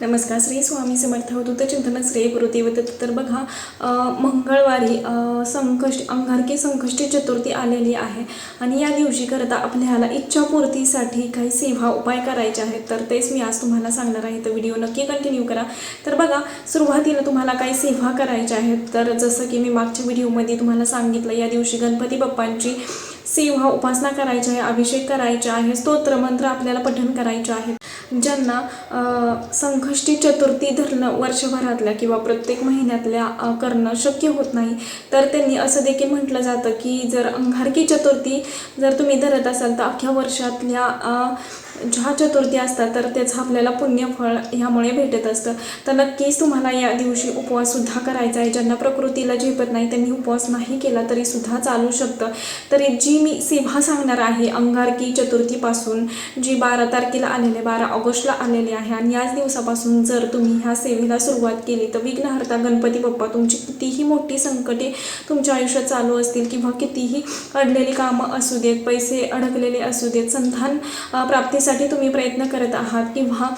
नमस्कार श्री स्वामी समर्थ होतो चिंतन श्री गुरुदेवत तर बघा मंगळवारी संकष्ट अंगारकी संकष्टी चतुर्थी आलेली आहे. आणि या दिवशी करता आपल्याला इच्छापूर्तीसाठी काही सेवा उपाय करायचे आहेत. तर तेच मी आज तुम्हाला सांगणार आहे. तर व्हिडिओ नक्की कंटिन्यू करा. तर बघा सुरुवातीला तुम्हाला काही सेवा करायच्या आहेत. तर जसं की मी मागच्या व्हिडिओमध्ये तुम्हाला सांगितलं या दिवशी गणपती बाप्पांची सेवा उपासना करायची आहे अभिषेक करायचा आहे स्तोत्रमंत्र आपल्याला पठण करायचे आहे ज्यांना संकष्टी चतुर्थी धरणं वर्षभरातल्या किंवा प्रत्येक महिन्यातल्या करणं शक्य होत नाही. तर त्यांनी असं देखील म्हटलं जातं की जर अंगारकी चतुर्थी जर तुम्ही धरत असाल तर अख्ख्या वर्षातल्या ज्या चतुर्थी असतात तर त्याचं आपल्याला पुण्यफळ ह्यामुळे भेटत असतं. तर नक्कीच तुम्हाला या दिवशी उपवाससुद्धा करायचा आहे. ज्यांना प्रकृतीला झेपत नाही त्यांनी उपवास नाही केला तरीसुद्धा चालू शकतं. तरी जी मी सेवा सांगणार आहे अंगारकी चतुर्थीपासून जी बारा तारखेला आलेले बारा ऑगस्टला आलेली आहे आणि याच दिवसापासून जर तुम्ही ह्या सेवेला सुरुवात केली तर विघ्नहर्ता गणपती बाप्पा तुमची कितीही मोठी संकटे तुमच्या आयुष्यात चालू असतील किंवा कितीही अडलेली कामं असू देत पैसे अडकलेले असू देत संधान प्राप्ती यासाठी तुम्ही प्रयत्न करत आहात किंवा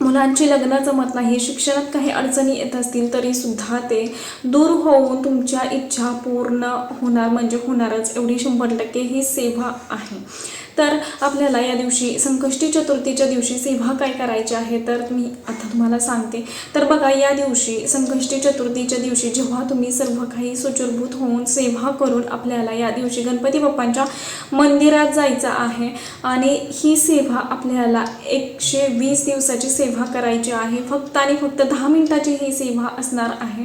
मुलांची लग्न जमत नाही शिक्षणात काही अडचणी येत असतील तरी सुद्धा ते दूर होऊन तुमच्या इच्छा पूर्ण होणार म्हणजे होणारच एवढी शंभर टक्के ही सेवा आहे. तर आपल्याला या दिवशी संकष्टी चतुर्थीच्या दिवशी सेवा काय करायची आहे तर मी आता तुम्हाला सांगते. तर बघा या दिवशी संकष्टी चतुर्थीच्या दिवशी जेव्हा तुम्ही सर्व काही सुचूरभूत होऊन सेवा करून आपल्याला या दिवशी गणपती बाप्पांच्या मंदिरात जायचं आहे आणि ही सेवा आपल्याला एकशे वीस दिवसाची सेवा करायची आहे. फक्त आणि फक्त दहा मिनिटाची ही सेवा असणार आहे.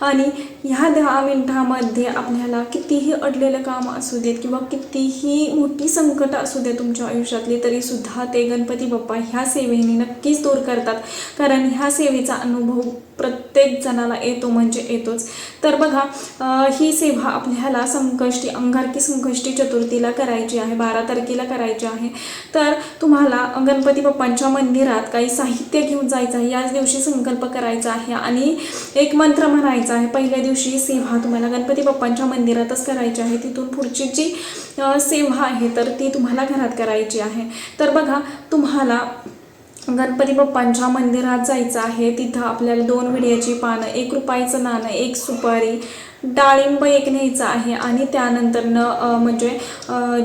आणि ह्या दहा मिनिटामध्ये आपल्याला कितीही अडलेलं काम असू देत किंवा कितीही मोठी संकट असू दे तुमच्या आयुष्यातली तरी सुद्धा ते गणपती बाप्पा ह्या सेवेने नक्कीच दूर करतात. कारण ह्या सेवेचा अनुभव प्रत्येक जणाला येतो म्हणजे येतोच. तर बघा ही सेवा आपल्याला संकष्टी अंगारकी संकष्टी चतुर्थीला करायची आहे बारा तारखेला करायची आहे. तर तुम्हाला गणपती बाप्पांच्या मंदिरात काही साहित्य घेऊन जायचं आहे याच दिवशी संकल्प करायचा आहे. आणि एक मंत्र म्हणायचा आहे. पहिल्या दिवशी सेवा तुम्हाला गणपती बाप्पांच्या मंदिरातच करायची आहे. तिथून पुढची जी सेवा आहे तर ती तुम्हाला घरात करायची आहे. तर बघा तुम्हाला गणपती बाप्पांच्या मंदिरात जायचं आहे. तिथं आपल्याला दोन विड्याची पानं एक रुपयाचं नाणं एक सुपारी डाळिंब एक न्यायचं आहे. आणि त्यानंतरनं म्हणजे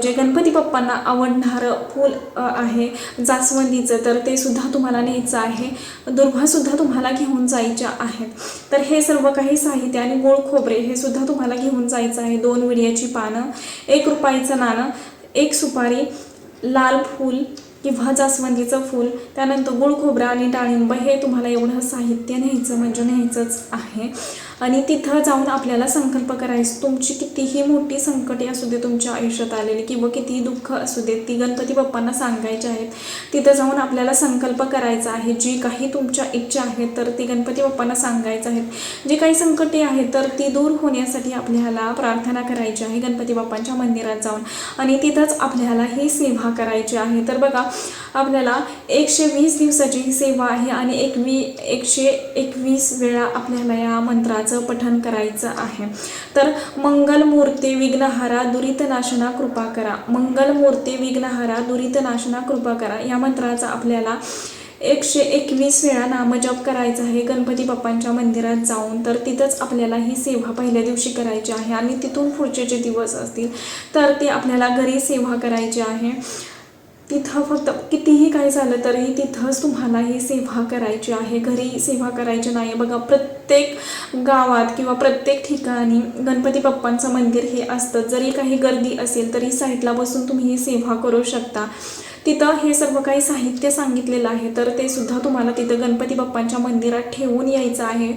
जे गणपती बाप्पांना आवडणारं फूल आहे जास्वंदीचं तर ते सुद्धा तुम्हाला न्यायचं आहे. दुर्भासुद्धा तुम्हाला घेऊन जायच्या आहेत. तर हे सर्व काही साहित्य आणि गोळ खोबरे हे सुद्धा तुम्हाला घेऊन जायचं आहे. दोन विड्याची पानं एक रुपयाचं नाणं एक सुपारी लाल फूल किंवा जास्वंदीचं फूल त्यानंतर गुळ खोबरा आणि डाळिंब हे तुम्हाला एवढं साहित्य न्यायचं म्हणजे न्यायचंच आहे. आणि तिथं जाऊन आपल्याला संकल्प करायचं. तुमची कितीही मोठी संकटे असू दे तुमच्या आयुष्यात आलेली किंवा कितीही दुःख असू दे ती गणपती बाप्पांना सांगायची आहेत. तिथं जाऊन आपल्याला संकल्प करायचा आहे. जी काही तुमच्या इच्छा आहेत तर ती गणपती बाप्पांना सांगायचं आहेत. जी काही संकटे आहेत तर ती दूर होण्यासाठी आपल्याला प्रार्थना करायची आहे गणपती बाप्पांच्या मंदिरात जाऊन. आणि तिथंच आपल्याला ही सेवा करायची आहे. तर बघा आपल्याला एकशे वीस दिवसाची ही सेवा आहे आणि एकवी एकशे एकवीस वेळा आपल्याला या मंत्राचं पठण करायचं आहे. तर मंगलमूर्ती विघ्नहारा दुरितनाशना कृपा करा. मंगलमूर्ती विघ्नहारा दुरितनाशना कृपा करा. या मंत्राचा आपल्याला एकशे एकवीस वेळा नामजप करायचा आहे. गणपती बाप्पांच्या मंदिरात जाऊन तर तिथंच आपल्याला ही सेवा पहिल्या दिवशी करायची आहे आणि तिथून पुढचे जे दिवस असतील तर ते आपल्याला घरी सेवा करायची आहे. तिथं फक्त कितीही काय झालं तरीही तिथंच तुम्हाला ही सेवा करायची आहे. घरी सेवा करायची नाही बघा प्रत्येक गावात किंवा प्रत्येक ठिकाणी गणपती बाप्पांचं मंदिर हे असतं. जरी काही गर्दी असेल तरी साईडला बसून तुम्ही ही सेवा करू शकता. तिथं हे सर्व काही साहित्य सांगितलेलं आहे. तर ते सुद्धा तुम्हाला तिथं गणपती बाप्पांच्या मंदिरात ठेवून यायचं आहे.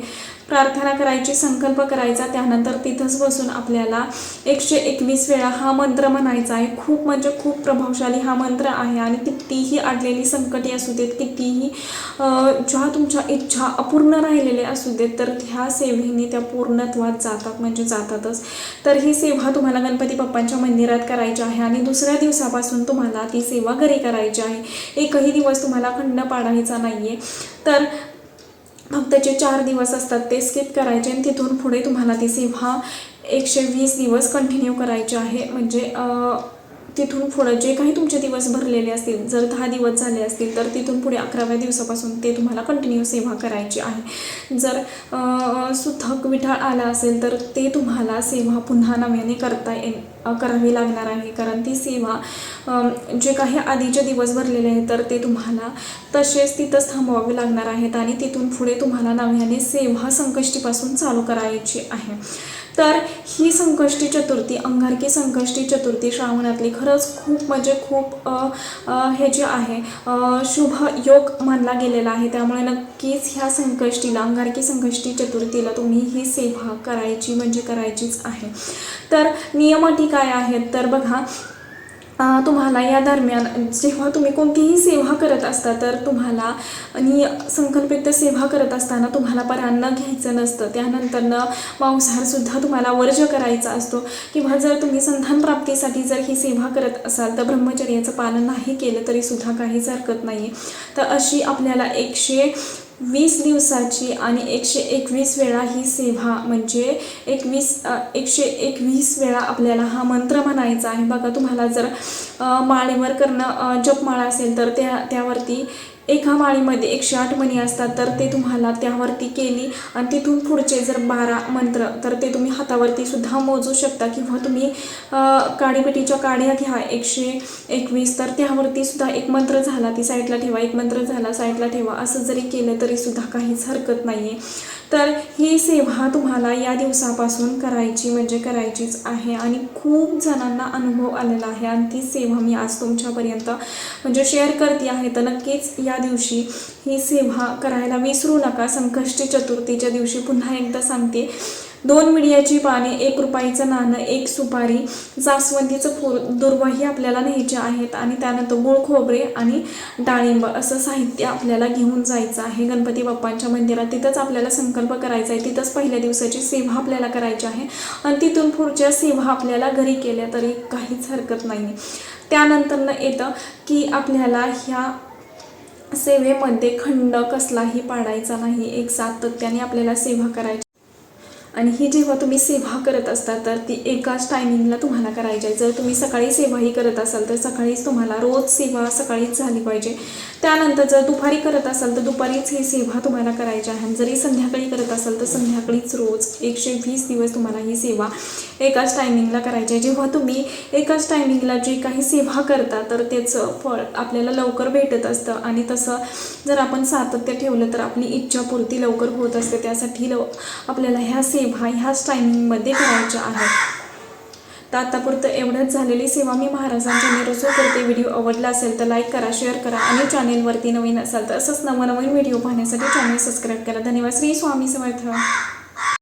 प्रार्थना करायची संकल्प करायचा त्यानंतर तिथंच बसून आपल्याला एकशे एकवीस वेळा हा मंत्र म्हणायचा आहे. खूप म्हणजे खूप प्रभावशाली हा मंत्र आहे आणि कितीही अडलेली संकटे असू देत कितीही ज्या तुमच्या इच्छा अपूर्ण राहिलेल्या असू देत तर ह्या सेवेने त्या पूर्णत्वात जातात म्हणजे जातातच. तर ही सेवा तुम्हाला गणपती बाप्पांच्या मंदिरात करायची आहे आणि दुसऱ्या दिवसापासून तुम्हाला ती सेवा नाही करायचे आहे. एकही दिवस तुम्हाला खंड पाडायचा नाही आहे तर फक्त जे चार दिवस असतात ते स्किप करायचे आणि तिथून पुढे तुम्हाला ती सेवा एकशे वीस दिवस कंटिन्यू करायची आहे. म्हणजे तिथून पुढं जे काही तुमचे दिवस भरलेले असतील जर दहा दिवस झाले असतील तर तिथून पुढे अकराव्या दिवसापासून ते तुम्हाला कंटिन्यू सेवा करायची आहे. जर सुथक विठाळ आला असेल तर ते तुम्हाला सेवा पुन्हा नव्याने करता ये करावी लागणार आहे. कारण ती सेवा जे काही आधीचे दिवस भरलेले आहेत तर ते तुम्हाला तसेच तिथंच थांबवावे लागणार आहेत आणि तिथून पुढे तुम्हाला नव्याने सेवा संकष्टीपासून चालू करायची आहे. तर ही संकष्टी चतुर्थी अंगारकी संकष्टी चतुर्थी श्रावणातली खरंच खूप म्हणजे खूप हे जे आहे शुभ योग मानला गेलेला आहे. त्यामुळे नक्कीच ह्या संकष्टीला अंगारकी संकष्टी चतुर्थीला तुम्ही ही सेवा करायची म्हणजे करायचीच आहे. तर नियम अटी काय आहेत? तर बघा तुम्हाला या दरम्यान जेव्हा तुम्ही कोणतीही सेवा करत असता तर तुम्हाला आणि संकल्पित सेवा करत असताना तुम्हाला परान्न घ्यायचं नसतं. त्यानंतरनं मांसाहारसुद्धा तुम्हाला वर्ज करायचा असतो. किंवा जर तुम्ही संधान प्राप्तीसाठी जर ही सेवा करत असाल तर ब्रह्मचर्याचं पालन नाही केलं तरीसुद्धा काहीच हरकत नाही तर अशी आपल्याला एकशे वीस दिवसाची आणि एकशे एकवीस वेळा ही सेवा म्हणजे एकवीस एकशे एकवीस वेळा आपल्याला हा मंत्र म्हणायचा आहे. बघा तुम्हाला जर माळेवर करणं जपमाळा असेल तर त्या त्यावरती एका माळीमध्ये एकशे आठ मणी असतात तर ते तुम्हाला त्यावरती केली आणि तिथून पुढचे जर बारा मंत्र तर ते तुम्ही हातावरती सुद्धा मोजू शकता किंवा तुम्ही काडीपेटीच्या काड्या घ्या एकशे एकवीस तर त्यावरती सुद्धा एक मंत्र झाला ती साईडला ठेवा एक मंत्र झाला साईडला ठेवा असं जरी केलं तरी सुद्धा काहीच हरकत नाही आहे तर ही सेवा तुम्हाला या दिवसापासून करायची म्हणजे करायचीच आहे. आणि खूप जणांना अनुभव आलेला आहे आणि ती सेवा मी आज तुमच्यापर्यंत म्हणजे शेअर करते आहे. तर नक्कीच या दिवशी ही सेवा करायला विसरू नका. संकष्टी चतुर्थीच्या दिवशी पुन्हा एकदा सांगते. दोन मिडियाची पाने एक रुपयाचं नाणं एक सुपारी जास्वंदीचं फुल दुर्वाही आपल्याला न्यायचे आहेत आणि त्यानंतर गुळ खोबरे आणि डाळिंब असं साहित्य आपल्याला घेऊन जायचं आहे. गणपती बाप्पांच्या मंदिरात तिथंच आपल्याला संकल्प करायचा आहे. तिथंच पहिल्या दिवसाची सेवा आपल्याला करायची आहे. आणि तिथून पुढच्या सेवा आपल्याला घरी केल्या तरी काहीच हरकत नाही. त्यानंतरनं येतं की आपल्याला ह्या सेवेमध्ये खंड कसलाही पाडायचा नाही. एक सातत्याने आपल्याला सेवा करायची आणि ही जेव्हा तुम्ही सेवा करत असता तर ती एकाच टायमिंगला तुम्हाला करायची आहे. जर तुम्ही सकाळी सेवाही करत असाल तर सकाळीच तुम्हाला रोज सेवा सकाळीच झाली पाहिजे. त्यानंतर जर दुपारी करत असाल तर दुपारीच ही सेवा तुम्हाला करायची आहे. आणि जरी संध्याकाळी करत असाल तर संध्याकाळीच रोज एकशे वीस दिवस तुम्हाला ही सेवा एकाच टायमिंगला करायची आहे. जेव्हा तुम्ही एकाच टायमिंगला जी काही सेवा करता तर त्याचं फळ आपल्याला लवकर भेटत असतं. आणि तसं जर आपण सातत्य ठेवलं तर आपली इच्छापूर्ती लवकर होत असते. त्यासाठी लव आपल्याला ह्या सेवा सेवा ह्याच टायमिंगमध्ये करायच्या आहेत. तर आतापुरतं एवढंच झालेली सेवा मी महाराजांच्या निरोजो करते. व्हिडिओ आवडला असेल तर लाईक करा शेअर करा आणि चॅनेलवरती नवीन असाल तर असंच नवनवीन व्हिडिओ पाहण्यासाठी चॅनेल सबस्क्राईब करा. धन्यवाद. श्री स्वामी समर्थ.